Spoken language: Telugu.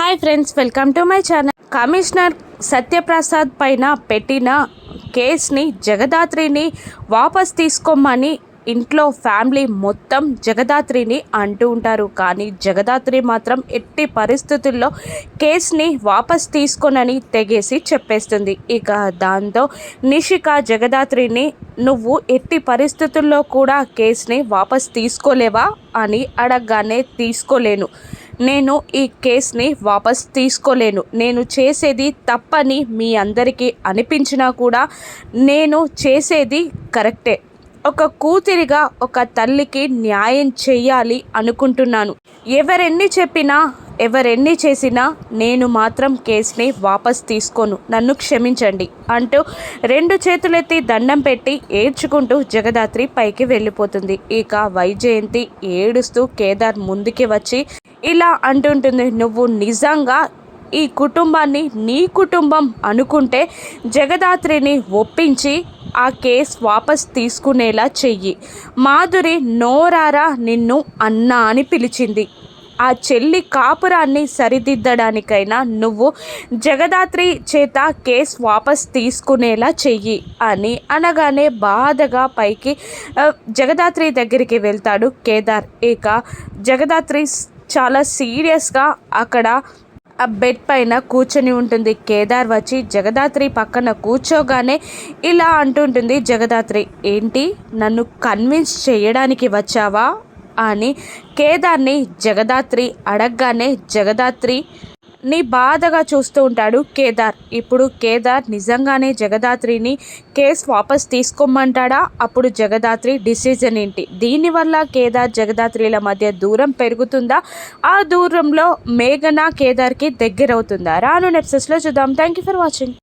Hi friends welcome to my channel. Commissioner Satyaprasad పైన పెట్టిన కేసుని జగదాత్రిని వాపస్ తీసుకోమని ఇంట్లో ఫ్యామిలీ మొత్తం జగదాత్రిని అంటూ ఉంటారు. కానీ జగదాత్రి మాత్రం ఎట్టి పరిస్థితుల్లో కేసుని వాపస్ తీసుకోనని తెగేసి చెప్పేస్తుంది. ఇక దాంతో నిషిక జగదాత్రిని నువ్వు ఎట్టి పరిస్థితుల్లో కూడా కేసుని వాపస్ తీసుకోలేవా? అని అడగగానే తీసుకోలేను. నేను ఈ కేస్ని వాపస్ తీసుకోలేను. నేను చేసేది తప్పని మీ అందరికీ అనిపించినా కూడా నేను చేసేది కరెక్టే. ఒక కూతురిగా ఒక తల్లికి న్యాయం చేయాలి అనుకుంటున్నాను. ఎవరెన్ని చెప్పినా ఎవరెన్ని చేసినా నేను మాత్రం కేసుని వాపస్ తీసుకోను. నన్ను క్షమించండి అంటూ రెండు చేతులెత్తి దండం పెట్టి ఏడ్చుకుంటూ జగదాత్రి పైకి వెళ్ళిపోతుంది. ఇక వైజయంతి ఏడుస్తూ కేదార్ ముందుకి వచ్చి ఇలా అంటుంటుంది నువ్వు నిజంగా ఈ కుటుంబాన్ని నీ కుటుంబం అనుకుంటే జగదాత్రిని ఒప్పించి ఆ కేస్ వాపస్ తీసుకునేలా చెయ్యి. మాధురి నోరారా నిన్ను అన్నా అని పిలిచింది. ఆ చెల్లి కాపురాన్ని సరిదిద్దడానికైనా నువ్వు జగదాత్రి చేత కేస్ వాపస్ తీసుకునేలా చెయ్యి అని అనగానే బాధగా పైకి జగదాత్రి దగ్గరికి వెళ్తాడు కేదార్. ఇక జగదాత్రి చాలా సీరియస్గా అక్కడ ఆ బెడ్ పైన కూర్చొని ఉంటుంది. కేదార్ వచ్చి జగదాత్రి పక్కన కూర్చోగానే ఇలా అంటుంటుంది జగదాత్రి ఏంటి? నన్ను కన్విన్స్ చేయడానికి వచ్చావా? అని కేదార్ని జగదాత్రి అడగగానే జగదాత్రి ని బాధగా చూస్తూ ఉంటాడు కేదార్. ఇప్పుడు కేదార్ నిజంగానే జగదాత్రిని కేసు వాపస్ తీసుకోమంటాడా? అప్పుడు జగదాత్రి డిసిజన్ ఏంటి? దీనివల్ల కేదార్ జగదాత్రిల మధ్య దూరం పెరుగుతుందా? ఆ దూరంలో మేఘన కేదార్కి దగ్గరవుతుందా? రాను నెప్సెస్లో చూద్దాం. Thank you for watching